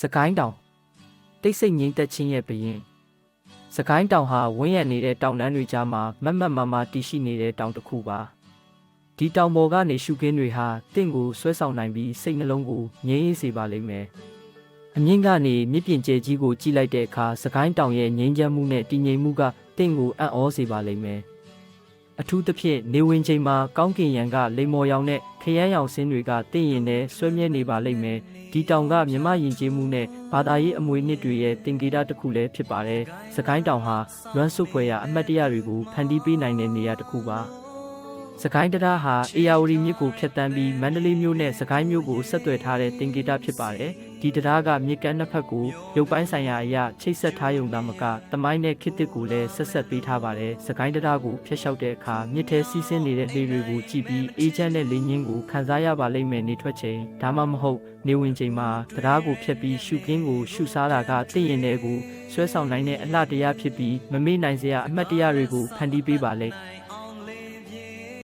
စကိုင်းတောင်တိတ်ဆိတ်ငြိမ်သက်ခြင်းရဲ့ဘရင်စကိုင်းတောင်ဟာဝင်းရံနေတဲ့တောင်တန်းတွေကြားမှာမတ်မတ်မမတည်ရှိနေတဲ့တောင်တစ်ခုပါဒီတောင်ပေါ်ကနေရှုခင်းတွေဟာတင့်ကိုဆွဲဆောင်နိုင်ပြီးစိတ်နှလုံးကိုငြိမ်းအေးစေပါလိမ့်မယ်အမြင့်ကနေမြစ်ပြင်ကျဲကြီးကိုကြည့်လိုက်တဲ့အခါစကိုင်းတောင်ရဲ့ငြိမ်းချမ်းမှုနဲ့တည်ငြိမ်မှုကတင့်ကိုအံ့ဩစေပါလိမ့်မယ် အထူးသဖြင့်နေဝင်ချိန်မှာကောင်းကင်ယံကလိမ္မော်ရောင်နဲ့ခရမ်းရောင်ဆင်းတွေကတင့်ရင်နဲ့ဆွဲမြဲနေပါလိမ့်မယ်ဒီတောင်ကမြမယဉ်ကျေးမှုနဲ့ဘာသာရေးအမွေနှစ်တွေရဲ့တင်ကေတာတစ်ခုလည်းဖြစ်ပါတယ်။စကိုင်းတောင်ဟာလွမ်းဆုပ်ဖွယ်ရာအမတ်တရတွေကိုဖန်တီးပေးနိုင်တဲ့နေရာတစ်ခုပါ။စကိုင်းတရားဟာအေယာဝတီမြစ်ကိုဖြတ်တန်းပြီးမန္တလေးမြို့နဲ့စကိုင်းမြို့ကိုဆက်သွယ်ထားတဲ့တင်ကေတာဖြစ်ပါတယ်။ ဒီတရားကမြစ်ကမ်းနှစ်ဖက်ကိုရုပ်ပိုင်းဆိုင်ရာအရာချိတ်ဆက်ထားရုံသာမကတမိုင်းနဲ့ခေတ်သစ်ကိုလည်းဆက်ဆက်ပေးထားပါတယ်။စကိုင်းတရားကိုဖျက်လျှောက်တဲ့အခါမြစ်ထဲစီးဆင်းနေတဲ့လေတွေကိုကြည့်ပြီးအေးချမ်းတဲ့လေငင်းကိုခံစားရပါလိမ့်မယ်နေထွက်ချိန်ဒါမှမဟုတ်နေဝင်ချိန်မှာတရားကိုဖျက်ပြီးရှုခင်းကိုရှုစားတာကတင့်ရင်တဲ့ကိုဆွဲဆောင်နိုင်တဲ့အလှတရားဖြစ်ပြီးမမေ့နိုင်စရာအမှတ်တရတွေကိုဖန်တီးပေးပါလေ။